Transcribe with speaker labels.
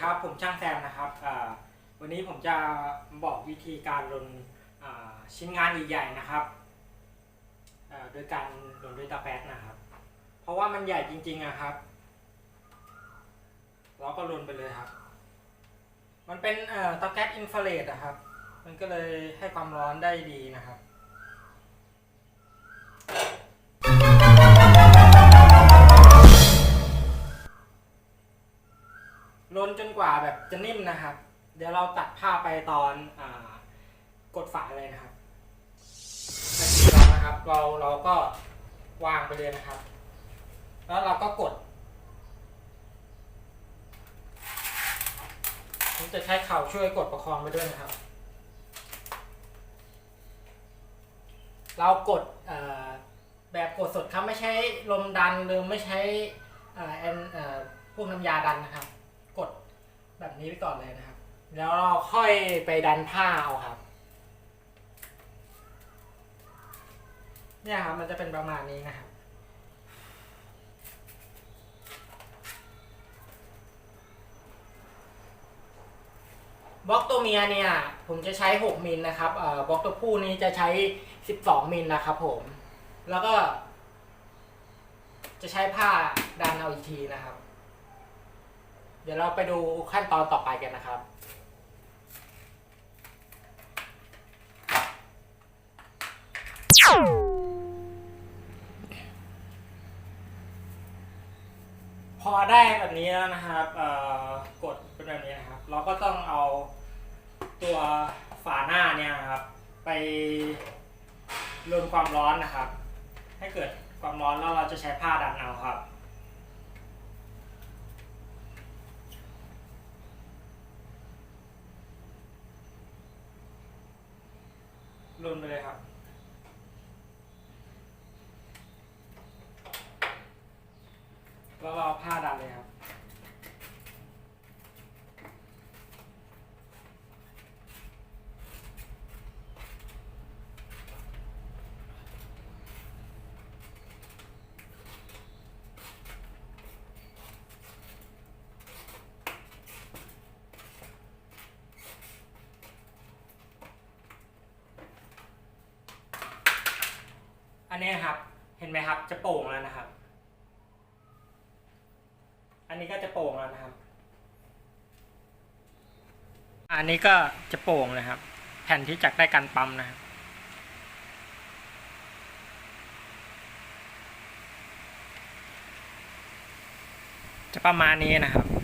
Speaker 1: ครับผมช่างแซมนะครับวันนี้ผมจะบอกวิธีการลนชิ้นงานใหญ่ๆนะครับโดยการลนด้วยตาแป๊ดนะครับ เพราะว่ามันใหญ่จริงๆอะครับ เราก็ลนไปเลยครับ มันเป็นเอ่อเตาแก๊สอินฟราเรดอะครับ มันก็เลยให้ความร้อนได้ดีนะครับ ลนจนกว่าแบบจะนิ่มนะครับ เดี๋ยวเราตัดผ้าไปตอนอกดฝาเลยนะครับนาทีเรานะครับ เราเราก็วางไปเลยนะครับ แล้วเราก็กด ผมจะใช้เข่าช่วยกดประคองไปด้วยนะครับ เรากดแบบกดสดครับไม่ใช้ลมดันหรือไม่ใช่พวกน้ำยาดันนะครับ กดแบบนี้ไปก่อนเลยนะครับ แล้วเราค่อยไปดันผ้าเอาครับ เนี่ยครับมันจะเป็นประมาณนี้นะครับบล็อกตัวเมียเนี่ย ผมจะใช้ 6มิลนะครับเอ่อบล็อกตัวผู้นี่จะใช้ 12มิลนะครับผม แล้วก็ จะใช้ผ้าดันเอาอีกทีนะครับ เดี๋ยวเราไปดูขั้นตอนต่อไปกันนะครับ พอได้แบบนี้แล้วนะครับกดเป็นแบบนี้นะครับ เราก็ต้องเอาตัวฝาหน้าเนี่ยครับ ไปรวนความร้อนนะครับ ให้เกิดความร้อนแล้วเราจะใช้ผ้าดันเอาครับ ลุนไปเลยครับ แล้วเราเอาผ้าดั อันนี้ครับ เห็นไหมครับ จะโป่งแล้วนะครับ อันนี้ก็จะโป่งแล้วนะครับ อันนี้ก็จะโป่งเลยครับ แผ่นที่จักได้กันปั๊มนะครับจะประมาณนี้นะครับ